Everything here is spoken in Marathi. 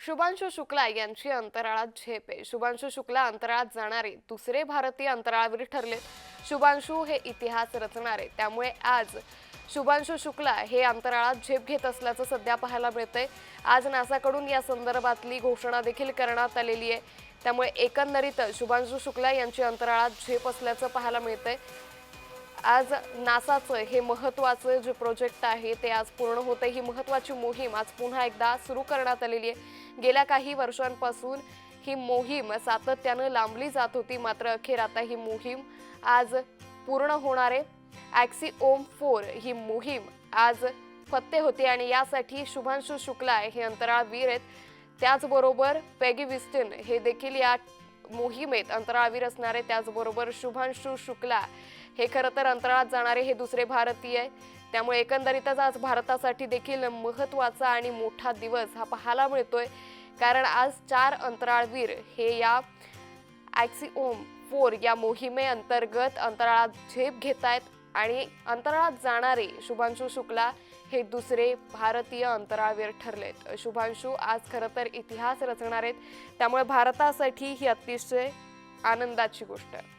शुभांशु शुक्ला यांची अंतराळात झेप आहे. शुभांशु शुक्ला अंतराळात जाणारे दुसरे भारतीय अंतराळवीर ठरले शुभांशु हे इतिहास रचणारे. त्यामुळे आज शुभांशु शुक्ला हे अंतराळात झेप घेत असल्याचं सध्या पाहायला मिळतंय. आज नासाकडून या संदर्भातली घोषणा देखील करण्यात आलेली आहे. त्यामुळे एकंदरीत शुभांशु शुक्ला यांची अंतराळात झेप असल्याचं पाहायला मिळतंय. आज नासाचं हे महत्त्वाचं जे प्रोजेक्ट आहे ते आज पूर्ण होतं ही महत्त्वाची मोहीम आज पुन्हा एकदा सुरू करण्यात आलेली आहे. गेल्या काही वर्षांपासून ही मोहीम सातत्यानं लांबली जात होती. मात्र अखेर आता ही मोहीम आज पूर्ण होणार आहे. ॲक्सिओम फोर ही मोहीम आज फत्ते होती आणि यासाठी शुभांशु शुक्ला हे अंतराळवीर आहेत. त्याचबरोबर पेगी विस्टन हे देखील या मोहिमेत अंतराळवीर असणारे त्याचबरोबर शुभांशु शुक्ला हे खरं तर अंतराळात जाणारे हे दुसरे भारतीय आहे त्यामुळे एकंदरीतच आज भारतासाठी देखील महत्त्वाचा आणि मोठा दिवस हा पाहायला मिळतोय. कारण आज चार अंतराळवीर हे या ॲक्सिओम फोर या मोहिमेअंतर्गत अंतराळात झेप घेत आहेत आणि अंतराळात जाणारे शुभांशु शुक्ला हे दुसरे भारतीय अंतराळवीर ठरलेत. शुभांशु आज खरं तर इतिहास रचणार आहेत. त्यामुळे भारतासाठी ही अतिशय आनंदाची गोष्ट आहे.